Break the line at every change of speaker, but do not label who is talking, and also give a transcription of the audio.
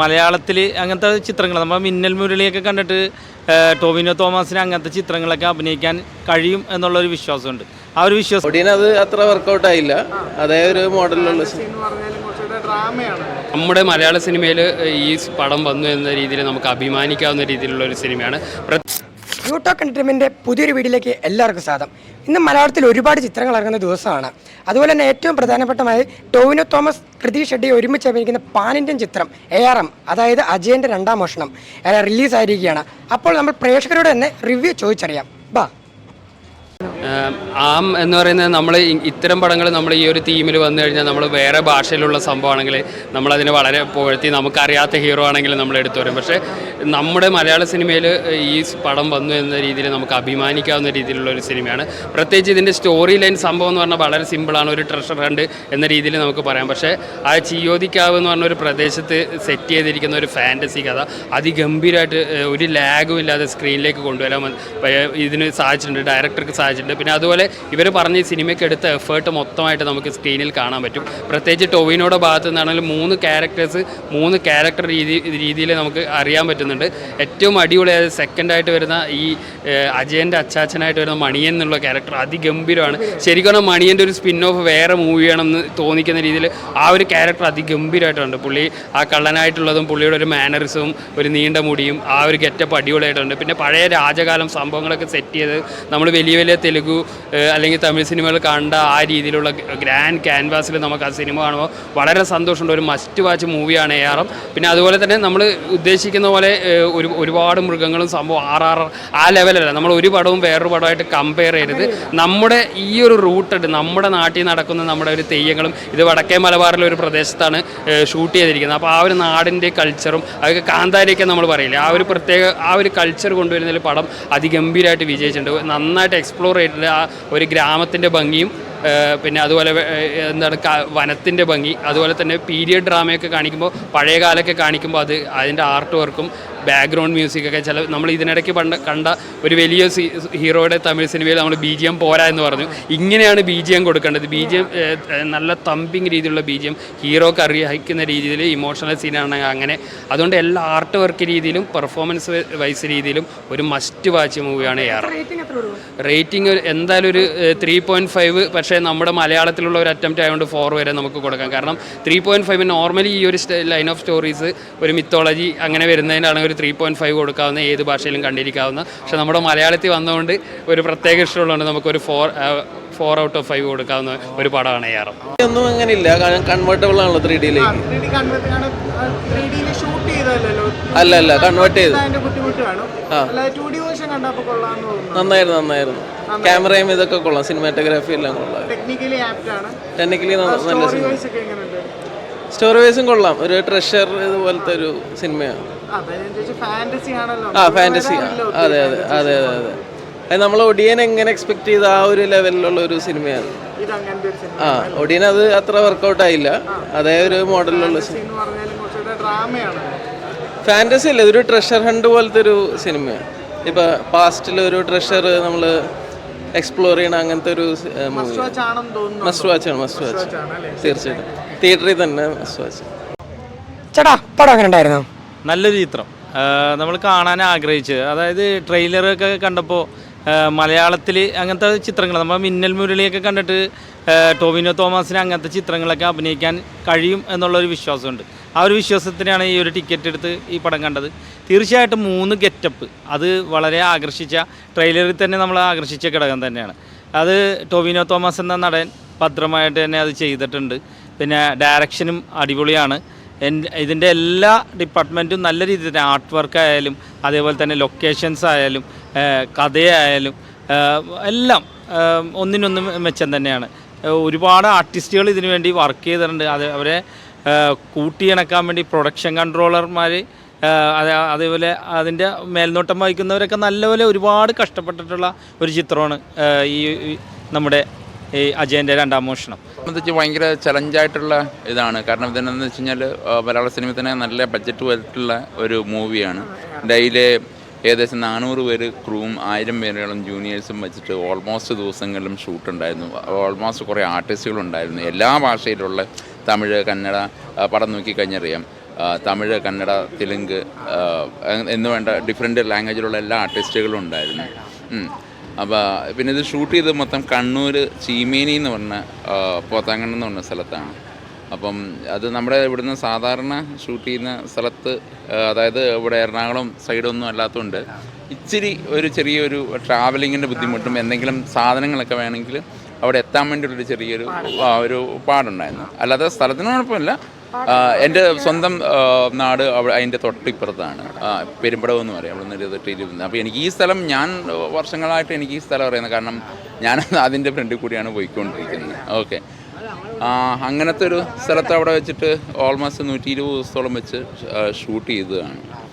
മലയാളത്തിൽ അങ്ങനത്തെ ചിത്രങ്ങൾ നമ്മൾ മിന്നൽ മുരളിയൊക്കെ കണ്ടിട്ട് ടോവിനോ തോമസിന് അങ്ങനത്തെ ചിത്രങ്ങളൊക്കെ അഭിനയിക്കാൻ കഴിയും എന്നുള്ളൊരു വിശ്വാസമുണ്ട് ആ ഒരു വിശ്വാസം
അത് അത്ര വർക്കൗട്ട് ആയില്ല അതേ ഒരു മോഡലിലുള്ള നമ്മുടെ മലയാള സിനിമയിൽ ഈ പടം വന്നു എന്ന രീതിയിൽ നമുക്ക് അഭിമാനിക്കാവുന്ന രീതിയിലുള്ള ഒരു സിനിമയാണ്
യൂട്ടോ കൺട്രിമിൻ്റെ പുതിയൊരു വീഡിയോയിലേക്ക് എല്ലാവർക്കും സ്വാഗതം ഇന്ന് മലയാളത്തിൽ ഒരുപാട് ചിത്രങ്ങൾ ഇറങ്ങുന്ന ദിവസമാണ് അതുപോലെ തന്നെ ഏറ്റവും പ്രധാനപ്പെട്ടമായി ടോവിനോ തോമസ് കൃതി ഷെഡി ഒരുമിച്ച് അഭിനയിക്കുന്ന പാൻ ഇന്ത്യൻ ചിത്രം എ ആർ എം അതായത് അജയൻ്റെ രണ്ടാം മോഷണം റിലീസായിരിക്കുകയാണ് അപ്പോൾ നമ്മൾ പ്രേക്ഷകരോട് തന്നെ റിവ്യൂ ചോദിച്ചറിയാം ബാ
ആം എന്ന് പറയുന്നത് നമ്മൾ ഇത്തരം പടങ്ങൾ നമ്മൾ ഈ ഒരു തീമിൽ വന്നു കഴിഞ്ഞാൽ നമ്മൾ വേറെ ഭാഷയിലുള്ള സംഭവമാണെങ്കിൽ നമ്മളതിനെ വളരെ പുകഴ്ത്തി നമുക്കറിയാത്ത ഹീറോ ആണെങ്കിലും നമ്മൾ എടുത്തു വരും പക്ഷേ നമ്മുടെ മലയാള സിനിമയിൽ ഈ പടം വന്നു എന്ന രീതിയിൽ നമുക്ക് അഭിമാനിക്കാവുന്ന രീതിയിലുള്ള ഒരു സിനിമയാണ് പ്രത്യേകിച്ച് ഇതിൻ്റെ സ്റ്റോറി ലൈൻ സംഭവം എന്ന് പറഞ്ഞാൽ വളരെ സിമ്പിളാണ് ഒരു ട്രഷർ ഹണ്ട് എന്ന രീതിയിൽ നമുക്ക് പറയാം പക്ഷേ ആ ചിയോദിക്കാവ് എന്ന് പറഞ്ഞ ഒരു പ്രദേശത്ത് സെറ്റ് ചെയ്തിരിക്കുന്ന ഒരു ഫാൻറ്റസി കഥ അതിഗംഭീരമായിട്ട് ഒരു ലാഗും ഇല്ലാതെ സ്ക്രീനിലേക്ക് കൊണ്ടുവരാൻ ഇതിന് സാധിച്ചിട്ടുണ്ട് ഡയറക്ടർക്ക് സാധിച്ചിട്ടുണ്ട് പിന്നെ അതുപോലെ ഇവർ പറഞ്ഞ സിനിമയ്ക്ക് എടുത്ത എഫേർട്ട് മൊത്തമായിട്ട് നമുക്ക് സ്ക്രീനിൽ കാണാൻ പറ്റും പ്രത്യേകിച്ച് ടൊവിനോയുടെ ഭാഗത്തു നിന്നാണെങ്കിലും മൂന്ന് ക്യാരക്ടേഴ്സ് മൂന്ന് ക്യാരക്ടർ രീതി രീതിയിൽ നമുക്ക് അറിയാൻ പറ്റുന്നുണ്ട് ഏറ്റവും അടിപൊളിയായ സെക്കൻഡായിട്ട് വരുന്ന ഈ അജയൻ്റെ അച്ചാച്ചനായിട്ട് വരുന്ന മണിയൻ എന്നുള്ള ക്യാരക്ടർ അതിഗംഭീരമാണ് ശരിക്കും മണിയൻ്റെ ഒരു സ്പിൻ ഓഫ് വേറെ മൂവിയാണെന്ന് തോന്നിക്കുന്ന രീതിയിൽ ആ ഒരു ക്യാരക്ടർ അതിഗംഭീരമായിട്ടുണ്ട് പുള്ളി ആ കള്ളനായിട്ടുള്ളതും പുള്ളിയുടെ ഒരു മാനറിസവും ഒരു നീണ്ട മുടിയും ആ ഒരു ഗെറ്റപ്പ് അടിപൊളിയായിട്ടുണ്ട് പിന്നെ പഴയ രാജകാലം സംഭവങ്ങളൊക്കെ സെറ്റ് ചെയ്ത് നമ്മൾ വലിയ വലിയ തെലുങ്ക് തെലുഗു അല്ലെങ്കിൽ തമിഴ് സിനിമകൾ കണ്ട ആ രീതിയിലുള്ള ഗ്രാൻഡ് ക്യാൻവാസിൽ നമുക്ക് ആ സിനിമ കാണുമ്പോൾ വളരെ സന്തോഷമുണ്ട് ഒരു മസ്റ്റ് വാച്ച് മൂവിയാണ് എ ആർ പിന്നെ അതുപോലെ തന്നെ നമ്മൾ ഉദ്ദേശിക്കുന്ന പോലെ ഒരു ഒരുപാട് മൃഗങ്ങളും സംഭവം ആർ ആർ ആ ലെവലല്ല നമ്മൾ ഒരു പടവും വേറൊരു പടമായിട്ട് കമ്പയർ ചെയ്യരുത് നമ്മുടെ ഈ ഒരു റൂട്ടഡ് നമ്മുടെ നാട്ടിൽ നടക്കുന്ന നമ്മുടെ ഒരു തെയ്യങ്ങളും ഇത് വടക്കേ മലബാറിലെ ഒരു പ്രദേശത്താണ് ഷൂട്ട് ചെയ്തിരിക്കുന്നത് അപ്പോൾ ആ ഒരു നാടിൻ്റെ കൾച്ചറും അതൊക്കെ കാന്താരിയൊക്കെ നമ്മൾ പറയില്ലേ ആ ഒരു പ്രത്യേക ആ ഒരു കൾച്ചർ കൊണ്ടുവരുന്നതിൽ പടം അതിഗംഭീരമായിട്ട് വിജയിച്ചിട്ടുണ്ട് നന്നായിട്ട് എക്സ്പ്ലോർ ചെയ്തിട്ടുണ്ട് കേരളത്തിലെ ആ ഒരു ഗ്രാമത്തിൻ്റെ ഭംഗിയും പിന്നെ അതുപോലെ എന്താണ് വനത്തിൻ്റെ ഭംഗി അതുപോലെ തന്നെ പീരിയഡ് ഡ്രാമയൊക്കെ കാണിക്കുമ്പോൾ പഴയ കാലമൊക്കെ കാണിക്കുമ്പോൾ അത് അതിൻ്റെ ആർട്ട് വർക്കും ബാക്ക്ഗ്രൗണ്ട് മ്യൂസിക് ഒക്കെ ചില നമ്മൾ ഇതിനിടയ്ക്ക് പണ്ട് കണ്ട ഒരു വലിയ ഹീറോയുടെ തമിഴ് സിനിമയിൽ നമ്മൾ ബി ജി എം പോരാ എന്ന് പറഞ്ഞു ഇങ്ങനെയാണ് ബി ജി എം കൊടുക്കേണ്ടത് ബി ജി എം നല്ല തമ്പിങ് രീതിയിലുള്ള ബി ജി എം ഹീറോക്ക് അറിയിക്കുന്ന രീതിയിൽ ഇമോഷണൽ സീനാണെങ്കിൽ അങ്ങനെ അതുകൊണ്ട് എല്ലാ ആർട്ട് വർക്ക് രീതിയിലും പെർഫോമൻസ് വൈസ് രീതിയിലും ഒരു മസ്റ്റ് വാച്ച് മൂവിയാണ് എയർ റേറ്റിംഗ് എന്തായാലും ഒരു ത്രീ പോയിൻറ്റ് ഫൈവ് പക്ഷേ നമ്മുടെ മലയാളത്തിലുള്ള ഒരു അറ്റംപ്റ്റ് ആയതുകൊണ്ട് ഫോർ വരെ നമുക്ക് കൊടുക്കാം കാരണം ത്രീ പോയിൻറ്റ് ഫൈവ് നോർമലി ഈ ഒരു ലൈൻ ഓഫ് സ്റ്റോറീസ് ഒരു മിത്തോളജി അങ്ങനെ വരുന്നതിനാണ് ഒരു ത്രീ പോയിന്റ് ഫൈവ് കൊടുക്കാവുന്ന ഏത് ഭാഷയിലും കണ്ടിരിക്കാവുന്ന പക്ഷെ നമ്മുടെ മലയാളത്തിൽ വന്നുകൊണ്ട് ഒരു പ്രത്യേക ഇഷ്ടമുള്ളതുകൊണ്ട് നമുക്കൊരു four four out of five കൊടുക്കാവുന്ന ഒരു പടമാണ് എ ആർ ഒന്നും അങ്ങനെയില്ല കാരണം കൺവേർട്ടബിൾ ആണല്ലോ ത്രീ
ഡിയിലേക്ക്
അല്ല അല്ല കൺവേർട്ട് ചെയ്ത് നന്നായിരുന്നു നന്നായിരുന്നു ക്യാമറയും ഇതൊക്കെ കൊള്ളാം സിനിമാറ്റോഗ്രാഫി എല്ലാം കൊള്ളാം
ടെക്നിക്കലി
നല്ല സിനിമ സ്റ്റോറി വൈസും കൊള്ളാം ഒരു ട്രഷർ ഇതുപോലത്തെ ഒരു സിനിമയാണ് ആ ഫാൻറ്റസി അതെ അതെ അതെ അതെ അതെ അത് നമ്മൾ ഒടിയൻ എങ്ങനെ എക്സ്പെക്ട് ചെയ്ത ആ ഒരു ലെവലിലുള്ള ഒരു സിനിമയാണ് ആ ഒടിയൻ അത് അത്ര വർക്ക്ഔട്ട് ആയില്ല അതേ ഒരു മോഡലിലുള്ള ഫാൻറ്റസി അല്ല ഇതൊരു ട്രഷർ ഹണ്ട് പോലത്തെ ഒരു സിനിമയാണ് ഇപ്പൊ പാസ്റ്റിൽ ഒരു ട്രഷർ നമ്മൾ എക്സ്പ്ലോർ ചെയ്യണ അങ്ങനത്തെ ഒരു മൂവി മസ്റ്റ് വാച്ച് ആണ് മസ്റ്റ് വാച്ച് തീർച്ചയായിട്ടും തിയേറ്ററിൽ തന്നെ മസ്റ്റ് വാച്ച്
ചേട്ടാ പടം അങ്ങനെ ഉണ്ടായിരുന്നു നല്ലൊരു ചിത്രം നമ്മൾ കാണാൻ ആഗ്രഹിച്ച് അതായത് ട്രെയിലറൊക്കെ കണ്ടപ്പോൾ മലയാളത്തിൽ അങ്ങനത്തെ ചിത്രങ്ങൾ നമ്മൾ മിന്നൽ മുരളിയൊക്കെ കണ്ടിട്ട് ടോവിനോ തോമസിന് അങ്ങനത്തെ ചിത്രങ്ങളൊക്കെ അഭിനയിക്കാൻ കഴിയും എന്നുള്ളൊരു വിശ്വാസമുണ്ട് ആ ഒരു വിശ്വാസത്തിനാണ് ഈ ഒരു ടിക്കറ്റ് എടുത്ത് ഈ പടം കണ്ടത് തീർച്ചയായിട്ടും മൂന്ന് ഗെറ്റപ്പ് അത് വളരെ ആകർഷിച്ച ട്രെയിലറിൽ തന്നെ നമ്മൾ ആകർഷിച്ച ഘടകം തന്നെയാണ് അത് ടോവിനോ തോമസ് എന്ന നടൻ ഭദ്രമായിട്ട് തന്നെ അത് ചെയ്തിട്ടുണ്ട് പിന്നെ ഡയറക്ഷനും അടിപൊളിയാണ് ഇതിൻ്റെ എല്ലാ ഡിപ്പാർട്ട്മെൻറ്റും നല്ല രീതിയിൽ ആർട്ട് വർക്ക് ആയാലും അതേപോലെ തന്നെ ലൊക്കേഷൻസ് ആയാലും കഥയായാലും എല്ലാം ഒന്നിനൊന്നും മെച്ചം തന്നെയാണ് ഒരുപാട് ആർട്ടിസ്റ്റുകൾ ഇതിനു വേണ്ടി വർക്ക് ചെയ്തിട്ടുണ്ട് അത് അവരെ കൂട്ടിയിണക്കാൻ വേണ്ടി പ്രൊഡക്ഷൻ കൺട്രോളർമാർ അതേപോലെ അതിൻ്റെ മേൽനോട്ടം വഹിക്കുന്നവരൊക്കെ നല്ലപോലെ ഒരുപാട് കഷ്ടപ്പെട്ടിട്ടുള്ള ഒരു ചിത്രമാണ് ഈ നമ്മുടെ ഈ അജയൻ്റെ രണ്ടാം മോഷണം
സംബന്ധിച്ച് ഭയങ്കര ചലഞ്ചായിട്ടുള്ള ഇതാണ് കാരണം ഇതിനെന്ന് വെച്ച് കഴിഞ്ഞാൽ മലയാള സിനിമ തന്നെ നല്ല ബഡ്ജറ്റ് പോലത്തുള്ള ഒരു മൂവിയാണ് ഡെയിലി ഏകദേശം നാനൂറ് പേര് ക്രൂവും ആയിരം പേരോളം ജൂനിയേഴ്സും വെച്ചിട്ട് ഓൾമോസ്റ്റ് ദിവസങ്ങളിലും ഷൂട്ട് ഉണ്ടായിരുന്നു ഓൾമോസ്റ്റ് കുറേ ഉണ്ടായിരുന്നു എല്ലാ ഭാഷയിലുള്ള തമിഴ് കന്നഡ പടം നോക്കിക്കഴിഞ്ഞറിയാം തമിഴ് കന്നഡ തെലുങ്ക് എന്ന് വേണ്ട ഡിഫറെൻറ്റ് ലാംഗ്വേജിലുള്ള എല്ലാ ആർട്ടിസ്റ്റുകളും ഉണ്ടായിരുന്നു അപ്പോൾ പിന്നെ ഇത് ഷൂട്ട് ചെയ്ത് മൊത്തം കണ്ണൂർ ചീമേനി എന്ന് പറഞ്ഞ പോത്താങ്കണ്ണെന്ന് പറഞ്ഞ സ്ഥലത്താണ് അപ്പം അത് നമ്മുടെ ഇവിടുന്ന് സാധാരണ ഷൂട്ട് ചെയ്യുന്ന സ്ഥലത്ത് അതായത് ഇവിടെ എറണാകുളം സൈഡൊന്നും അല്ലാത്തതുകൊണ്ട് ഇച്ചിരി ഒരു ചെറിയൊരു ട്രാവലിങ്ങിൻ്റെ ബുദ്ധിമുട്ടും എന്തെങ്കിലും സാധനങ്ങളൊക്കെ വേണമെങ്കിൽ അവിടെ എത്താൻ വേണ്ടിയുള്ളൊരു ചെറിയൊരു ഒരു പാടുണ്ടായിരുന്നു അല്ലാതെ സ്ഥലത്തിന് കുഴപ്പമില്ല എൻ്റെ സ്വന്തം നാട് അവിടെ അതിൻ്റെ തൊട്ടിപ്പുറത്താണ് പെരുമ്പടവ് എന്ന് പറയും അവിടെ നിന്ന് ഇരുപത്തെട്ട് ഇരുപത് അപ്പോൾ എനിക്ക് ഈ സ്ഥലം ഞാൻ വർഷങ്ങളായിട്ട് എനിക്ക് ഈ സ്ഥലം അറിയുന്നത് കാരണം ഞാൻ അതിൻ്റെ ഫ്രണ്ടിൽ കൂടിയാണ് പോയിക്കൊണ്ടിരിക്കുന്നത് ഓക്കെ അങ്ങനത്തെ ഒരു സ്ഥലത്ത് അവിടെ വെച്ചിട്ട് ഓൾമോസ്റ്റ് നൂറ്റി ഇരുപത് ദിവസത്തോളം വെച്ച് ഷൂട്ട് ചെയ്തതാണ്